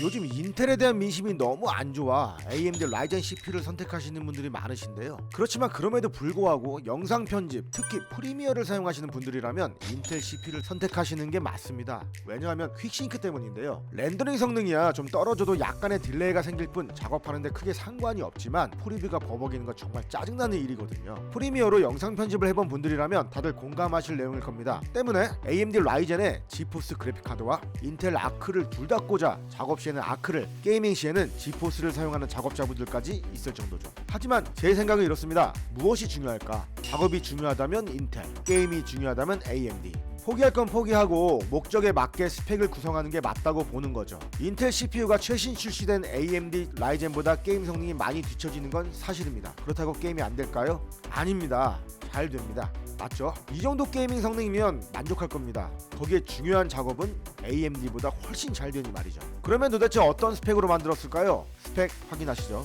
요즘 인텔에 대한 민심이 너무 안 좋아 AMD 라이젠 CPU를 선택하시는 분들이 많으신데요. 그렇지만 그럼에도 불구하고 영상 편집, 특히 프리미어를 사용하시는 분들이라면 인텔 CPU를 선택하시는 게 맞습니다. 왜냐하면 퀵싱크 때문인데요. 렌더링 성능이야 좀 떨어져도 약간의 딜레이가 생길 뿐 작업하는데 크게 상관이 없지만 프리뷰가 버벅이는 건 정말 짜증나는 일이거든요. 프리미어로 영상 편집을 해본 분들이라면 다들 공감하실 내용일 겁니다. 때문에 AMD 라이젠의 지포스 그래픽 카드와 인텔 아크를 둘 다 꽂아 작업 시에는 아크를, 게이밍 시에는 지포스를 사용하는 작업자분들까지 있을 정도죠. 하지만 제 생각은 이렇습니다. 무엇이 중요할까? 작업이 중요하다면 인텔, 게임이 중요하다면 AMD. 포기할 건 포기하고 목적에 맞게 스펙을 구성하는 게 맞다고 보는 거죠. 인텔 CPU가 최신 출시된 AMD 라이젠보다 게임 성능이 많이 뒤처지는 건 사실입니다. 그렇다고 게임이 안 될까요? 아닙니다. 잘 됩니다. 맞죠? 이 정도 게이밍 성능이면 만족할 겁니다. 거기에 중요한 작업은 AMD보다 훨씬 잘 되니 말이죠. 그러면 도대체 어떤 스펙으로 만들었을까요? 스펙 확인하시죠.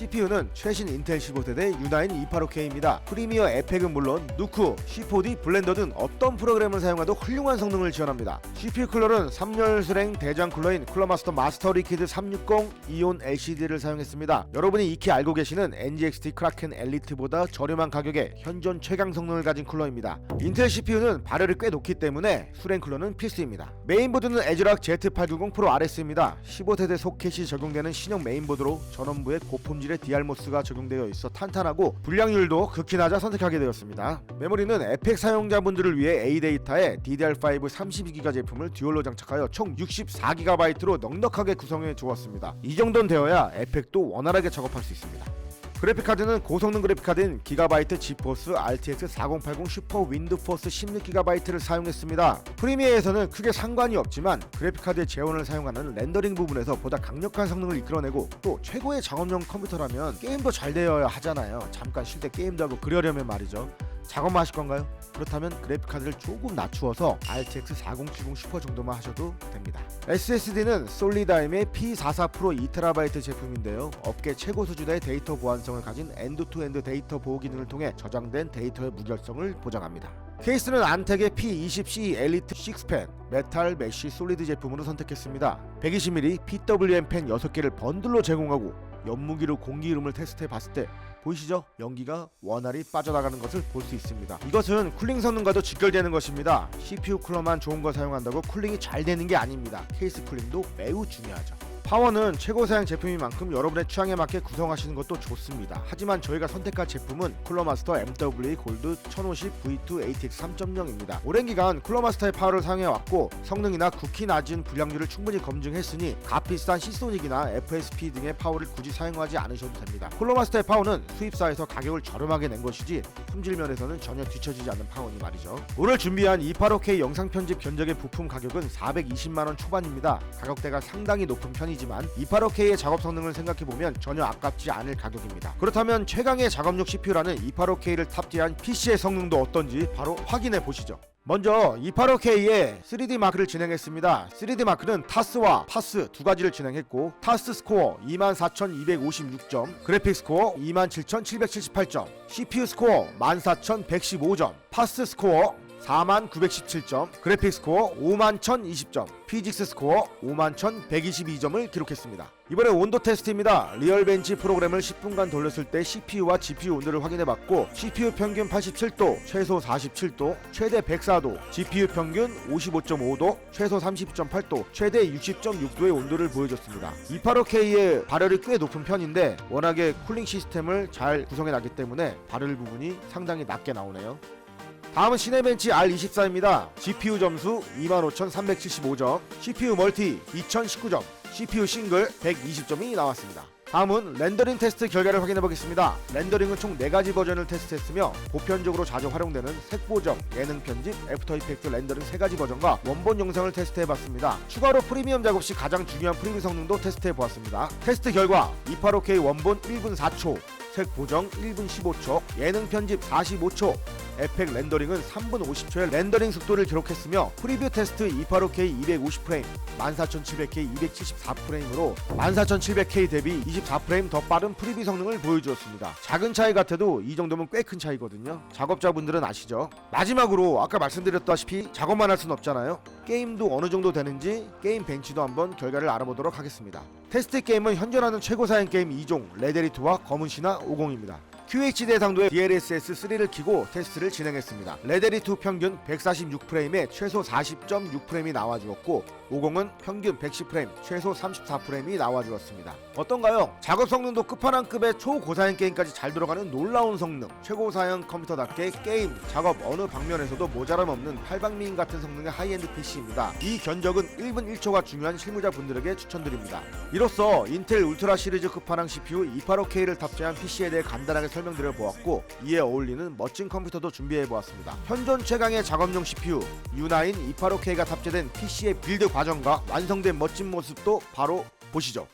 CPU는 최신 인텔 15세대 U9 285K입니다. 프리미어 에펙은 물론 누쿠, C4D, 블렌더 등 어떤 프로그램을 사용해도 훌륭한 성능을 지원합니다. CPU 쿨러는 3열 수랭 대장 쿨러인 쿨러마스터 마스터 리퀴드 360 이온 LCD를 사용했습니다. 여러분이 익히 알고 계시는 NGXT 크라켄 엘리트보다 저렴한 가격에 현존 최강 성능을 가진 쿨러입니다. 인텔 CPU는 발열이 꽤 높기 때문에 수랭 쿨러는 필수입니다. 메인보드는 에즈락 Z890 프로 RS입니다. 15세대 소켓이 적용되는 신형 메인보드로 전원부에 고품질 의 디알모스가 적용되어 있어 탄탄하고 불량률도 극히 낮아 선택하게 되었습니다. 메모리는 에펙 사용자분들을 위해 A데이터에 DDR5 32기가 제품을 듀얼로 장착하여 총 64GB로 넉넉하게 구성해 주었습니다. 이 정도는 되어야 에펙도 원활하게 작업할 수 있습니다. 그래픽카드는 고성능 그래픽카드인 기가바이트 지포스 RTX 4080 슈퍼 윈드포스 16GB를 사용했습니다. 프리미어에서는 크게 상관이 없지만 그래픽카드의 재원을 사용하는 렌더링 부분에서 보다 강력한 성능을 이끌어내고 또 최고의 작업용 컴퓨터라면 게임도 잘 되어야 하잖아요. 잠깐 쉴 때 게임도 하고 그러려면 말이죠. 작업만 하실 건가요? 그렇다면 그래픽카드를 조금 낮추어서 RTX 4070 슈퍼 정도만 하셔도 됩니다. SSD는 솔리다임의 P44 프로 2TB 제품인데요. 업계 최고 수준의 데이터 보안성을 가진 엔드2엔드 데이터 보호 기능을 통해 저장된 데이터의 무결성을 보장합니다. 케이스는 안텍의 P20C 엘리트 6펜 메탈 메쉬 솔리드 제품으로 선택했습니다. 120mm PWM 펜 6개를 번들로 제공하고 연무기로 공기 흐름을 테스트해 봤을 때 보이시죠? 연기가 원활히 빠져나가는 것을 볼 수 있습니다. 이것은 쿨링 성능과도 직결되는 것입니다. CPU 쿨러만 좋은 걸 사용한다고 쿨링이 잘 되는 게 아닙니다. 케이스 쿨링도 매우 중요하죠. 파워는 최고 사양 제품인 만큼 여러분의 취향에 맞게 구성하시는 것도 좋습니다. 하지만 저희가 선택한 제품은 쿨러마스터 MWA 골드 1050 V2 ATX 3.0입니다. 오랜 기간 쿨러마스터의 파워를 사용해왔고 성능이나 국히 낮은 불량률을 충분히 검증했으니 값비싼 시소닉이나 FSP 등의 파워를 굳이 사용하지 않으셔도 됩니다. 쿨러마스터의 파워는 수입사에서 가격을 저렴하게 낸 것이지 품질 면에서는 전혀 뒤처지지 않는 파워니 말이죠. 오늘 준비한 285K 영상 편집 견적의 부품 가격은 420만원 초반입니다. 가격대가 상당히 높은 편이 지만 285K의 작업 성능을 생각해보면 전혀 아깝지 않을 가격입니다. 그렇다면 최강의 작업용 CPU라는 285K를 탑재한 PC의 성능도 어떤지 바로 확인해 보시죠. 먼저 285K에 3D 마크를 진행했습니다. 3D 마크는 타스와 파스 두 가지를 진행했고 타스 스코어 24,256점, 그래픽 스코어 27,778점, CPU 스코어 14,115점, 파스 스코어 41,917점, 그래픽 스코어 51,020점, 피직스 스코어 51,122점을 기록했습니다. 이번에 온도 테스트입니다. 리얼벤치 프로그램을 10분간 돌렸을 때 CPU와 GPU 온도를 확인해봤고 CPU 평균 87도, 최소 47도, 최대 104도, GPU 평균 55.5도, 최소 30.8도, 최대 60.6도의 온도를 보여줬습니다. 285K의 발열이 꽤 높은 편인데 워낙에 쿨링 시스템을 잘 구성해놨기 때문에 발열 부분이 상당히 낮게 나오네요. 다음은 시네벤치 R24입니다. GPU 점수 25,375점, CPU 멀티 2019점, CPU 싱글 120점이 나왔습니다. 다음은 렌더링 테스트 결과를 확인해 보겠습니다. 렌더링은 총 4가지 버전을 테스트했으며 보편적으로 자주 활용되는 색 보정, 예능 편집, 애프터 이펙트 렌더링 3가지 버전과 원본 영상을 테스트해 봤습니다. 추가로 프리미엄 작업 시 가장 중요한 프리뷰 성능도 테스트해 보았습니다. 테스트 결과 285K 원본 1분 4초, 색 보정 1분 15초, 예능 편집 45초, 에펙 렌더링은 3분 50초의 렌더링 속도를 기록했으며 프리뷰 테스트 285K 250프레임, 14700K 274프레임으로 14700K 대비 24프레임 더 빠른 프리뷰 성능을 보여주었습니다. 작은 차이 같아도 이 정도면 꽤 큰 차이거든요. 작업자분들은 아시죠? 마지막으로 아까 말씀드렸다시피 작업만 할 순 없잖아요. 게임도 어느 정도 되는지 게임 벤치도 한번 결과를 알아보도록 하겠습니다. 테스트 게임은 현존하는 최고 사양 게임 2종 레데리트와 검은 신화 50입니다. QHD 해상도의 DLSS 3를 키고 테스트를 진행했습니다. 레데리2 평균 146프레임에 최소 40.6프레임이 나와주었고 50은 평균 110프레임, 최소 34프레임이 나와주었습니다. 어떤가요? 작업 성능도 끝판왕급의 초고사양 게임까지 잘 들어가는 놀라운 성능 최고사양 컴퓨터답게 게임, 작업 어느 방면에서도 모자람 없는 팔방미인 같은 성능의 하이엔드 PC입니다. 이 견적은 1분 1초가 중요한 실무자분들에게 추천드립니다. 이로써 인텔 울트라 시리즈 끝판왕 CPU 285K를 탑재한 PC에 대해 간단하게 설명드려 보았고 이에 어울리는 멋진 컴퓨터도 준비해 보았습니다. 현존 최강의 작업용 CPU U9 285K가 탑재된 PC의 빌드 과정과 완성된 멋진 모습도 바로 보시죠.